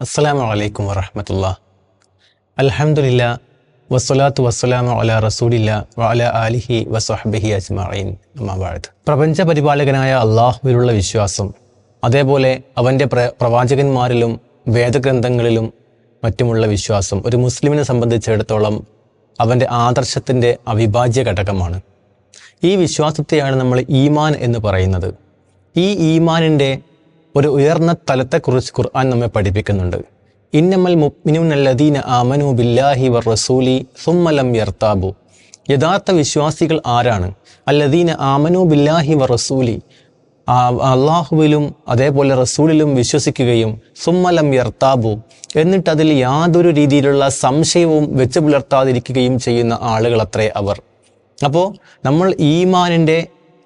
അസ്സലാമു അലൈക്കും വറഹമത്തുള്ള. അലഹമുല്ല വസ്സലാത്തു വസ്സലാമു അല റസൂലില്ല വഅല ആലിഹി വസ്ഹബിഹി അജ്മഈൻ. അമ്മാബാദ് പ്രപഞ്ച പരിപാലകനായ അള്ളാഹുവിലുള്ള വിശ്വാസം അതേപോലെ അവന്റെ പ്ര പ്രവാചകന്മാരിലും വേദഗ്രന്ഥങ്ങളിലും മറ്റുമുള്ള വിശ്വാസം ഒരു മുസ്ലിമിനെ സംബന്ധിച്ചിടത്തോളം അവന്റെ ആദർശത്തിന്റെ അവിഭാജ്യ ഘടകമാണ്. ഈ വിശ്വാസത്തെയാണ് നമ്മൾ ഈമാൻ എന്ന് പറയുന്നത്. ഈ ഈമാനിന്റെ ഒരു ഉയർന്ന തലത്തെക്കുറിച്ച് ഖുർആൻ നമ്മെ പഠിപ്പിക്കുന്നുണ്ട്. ഇന്നമൽ മുഅ്മിനൂനല്ലദീന ആമനു ബില്ലാഹി വർ റസൂലി സുമ്മലം യർത്താബു യഥാർത്ഥ വിശ്വാസികൾ ആരാണ്? അല്ലദീന ആമനു ബില്ലാഹി വർ റസൂലി അള്ളാഹുവിലും അതേപോലെ റസൂലിലും വിശ്വസിക്കുകയും സുമ്മലം യർത്താബു എന്നിട്ട് അതിൽ യാതൊരു രീതിയിലുള്ള സംശയവും വെച്ച് പുലർത്താതിരിക്കുകയും ചെയ്യുന്ന ആളുകളത്രേ അവർ. അപ്പോൾ നമ്മൾ ഈമാനിന്റെ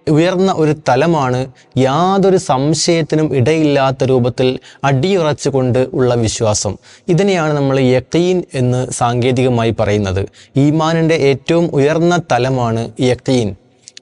ഉയർന്ന ഒരു തലമാണ് യാതൊരു സംശയത്തിനും ഇടയില്ലാത്ത രൂപത്തിൽ അടിയുറച്ചുകൊണ്ട് ഉള്ള വിശ്വാസം. ഇതിനെയാണ് നമ്മൾ യക്കീൻ എന്ന് സാങ്കേതികമായി പറയുന്നത്. ഈമാനിന്റെ ഏറ്റവും ഉയർന്ന തലമാണ് യക്കീൻ.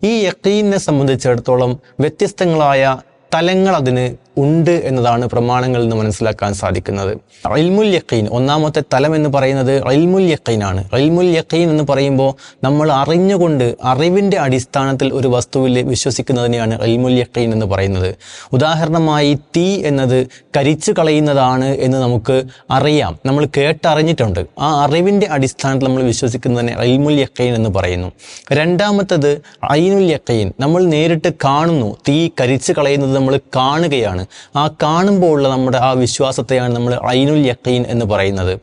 ഈ യക്കീനെ സംബന്ധിച്ചിടത്തോളം വ്യത്യസ്തങ്ങളായ തലങ്ങൾ അതിന് ഉണ്ട് എന്നതാണ് പ്രമാണങ്ങളിൽ നിന്ന് മനസ്സിലാക്കാൻ സാധിക്കുന്നത്. ഇൽമുൽ യക്കീൻ ഒന്നാമത്തെ തലം എന്ന് പറയുന്നത് ഇൽമുൽ യക്കീനാണ് ഇൽമുൽ യക്കീൻ എന്ന് പറയുമ്പോൾ നമ്മൾ അറിഞ്ഞുകൊണ്ട് അറിവിന്റെ അടിസ്ഥാനത്തിൽ ഒരു വസ്തുവിൽ വിശ്വസിക്കുന്നതിനെയാണ് ഇൽമുൽ യക്കീൻ എന്ന് പറയുന്നത്. ഉദാഹരണമായി തീ എന്നത് കരിച്ചു കളയുന്നതാണ് എന്ന് നമുക്ക് അറിയാം. നമ്മൾ കേട്ടറിഞ്ഞിട്ടുണ്ട്. ആ അറിവിന്റെ അടിസ്ഥാനത്തിൽ നമ്മൾ വിശ്വസിക്കുന്നതിനെ ഇൽമുൽ യക്കീൻ എന്ന് പറയുന്നു. രണ്ടാമത്തത് ഐനുൽ യക്കീൻ നമ്മൾ നേരിട്ട് കാണുന്നു. തീ കരിച്ചു കളയുന്നത് നമ്മൾ കാണുകയാണ്. ആ കാണുമ്പോൾ ഉള്ള നമ്മുടെ ആ വിശ്വാസത്തെയാണ് നമ്മൾ ഐനുൽ യക്കീൻ എന്ന് പറയുന്നത്.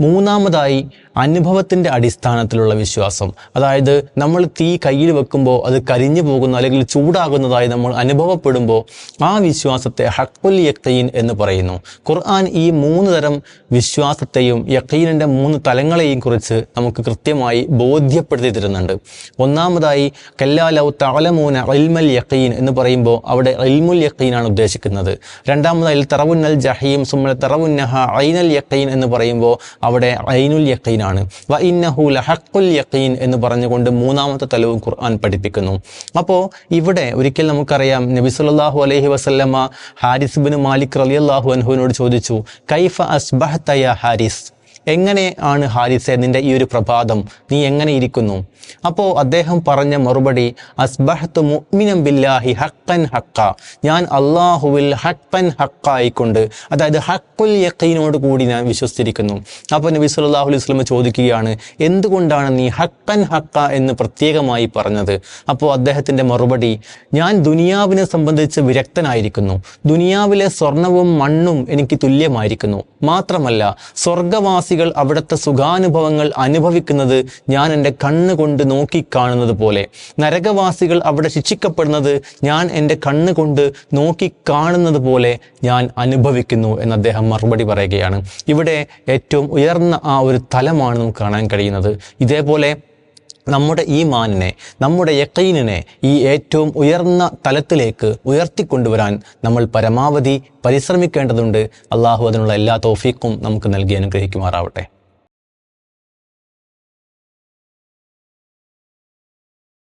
മൂന്നാമതായി അനുഭവത്തിന്റെ അടിസ്ഥാനത്തിലുള്ള വിശ്വാസം. അതായത് നമ്മൾ തീ കയ്യിൽ വെക്കുമ്പോൾ അത് കരിഞ്ഞു പോകുന്നു അല്ലെങ്കിൽ ചൂടാകുന്നതായി നമ്മൾ അനുഭവപ്പെടുമ്പോൾ ആ വിശ്വാസത്തെ ഹക്കുൽ യക്തയിൻ എന്ന് പറയുന്നു. ഖുർആൻ ഈ മൂന്ന് തരം വിശ്വാസത്തെയും യക്കീനിന്റെ മൂന്ന് തലങ്ങളെയും കുറിച്ച് നമുക്ക് കൃത്യമായി ബോധ്യപ്പെടുത്തി തരുന്നുണ്ട്. ഒന്നാമതായി കല്ലാലൗ താലമൂന അൽമൽ യക്കീൻ എന്ന് പറയുമ്പോൾ അവിടെ ഇൽമുൽ യക്കീനാണ് ഉദ്ദേശിക്കുന്നത്. രണ്ടാമതായി തറവുന്നൽ ജഹീം സുമ്മൽ തറവുന്നഹ ഐനൽ യക്കീൻ എന്ന് പറയുമ്പോൾ അവിടെ ഐനുൽ യക്കീനാണ് വ ഇന്നഹു ലഹക്കുൽ യക്കീൻ എന്ന് പറഞ്ഞുകൊണ്ട് മൂന്നാമത്തെ തലവും ഖുർആൻ പഠിപ്പിക്കുന്നു. അപ്പോൾ ഇവിടെ ഒരിക്കൽ നമുക്കറിയാം നബി സല്ലല്ലാഹു അലൈഹി വസല്ലമ ഹാരിസ് ബിൻ മാലിക് റലി അള്ളാഹു അൻഹുവിനോട് ചോദിച്ചു കൈഫ അസ്ബഹത തയ ഹാരിസ്? എങ്ങനെ ആണ് ഹാരിസെ നിന്റെ ഈ ഒരു പ്രഭാതം? നീ എങ്ങനെ ഇരിക്കുന്നു? അപ്പോൾ അദ്ദേഹം പറഞ്ഞ മറുപടി അസ്ബഹത്ത് മുഅ്മിനം ബില്ലാഹി ഹക്കൻ ഹക്ക ഞാൻ അള്ളാഹുവിൽ ഹക്കൻ ഹക്കായിക്കൊണ്ട് അതായത് ഹക്കുൽ യക്കീനോട് കൂടി ഞാൻ വിശ്വസിച്ചിരിക്കുന്നു. അപ്പോൾ നബി സല്ലല്ലാഹു അലൈഹി വസല്ലം ചോദിക്കുകയാണ് എന്തുകൊണ്ടാണ് നീ ഹക്കൻ ഹക്ക എന്ന് പ്രത്യേകമായി പറഞ്ഞത്? അപ്പോൾ അദ്ദേഹത്തിന്റെ മറുപടി ഞാൻ ദുനിയാവിനെ സംബന്ധിച്ച് വിരക്തനായിരിക്കുന്നു. ദുനിയാവിലെ സ്വർണവും മണ്ണും എനിക്ക് തുല്യമായിരിക്കുന്നു. മാത്രമല്ല സ്വർഗവാസികൾ അവിടുത്തെ സുഖാനുഭവങ്ങൾ അനുഭവിക്കുന്നത് ഞാൻ എന്റെ കണ്ണുകൊണ്ട് നോക്കിക്കാണുന്നത് പോലെ. നരകവാസികൾ അവിടെ ശിക്ഷിക്കപ്പെടുന്നത് ഞാൻ എന്റെ കണ്ണുകൊണ്ട് നോക്കിക്കാണുന്നത് പോലെ ഞാൻ അനുഭവിക്കുന്നു എന്ന് അദ്ദേഹം മറുപടി പറയുകയാണ്. ഇവിടെ ഏറ്റവും ഉയർന്ന ആ ഒരു തലമാണ് നമുക്ക് കാണാൻ കഴിയുന്നത്. ഇതേപോലെ നമ്മുടെ ഈ മാനിനെ നമ്മുടെ യക്കീനിനെ ഈ ഏറ്റവും ഉയർന്ന തലത്തിലേക്ക് ഉയർത്തിക്കൊണ്ടുവരാൻ നമ്മൾ പരമാവധി പരിശ്രമിക്കേണ്ടതുണ്ട്. അള്ളാഹു അതിനുള്ള എല്ലാ തോഫീക്കും നമുക്ക് നൽകി അനുഗ്രഹിക്കുമാറാവട്ടെ.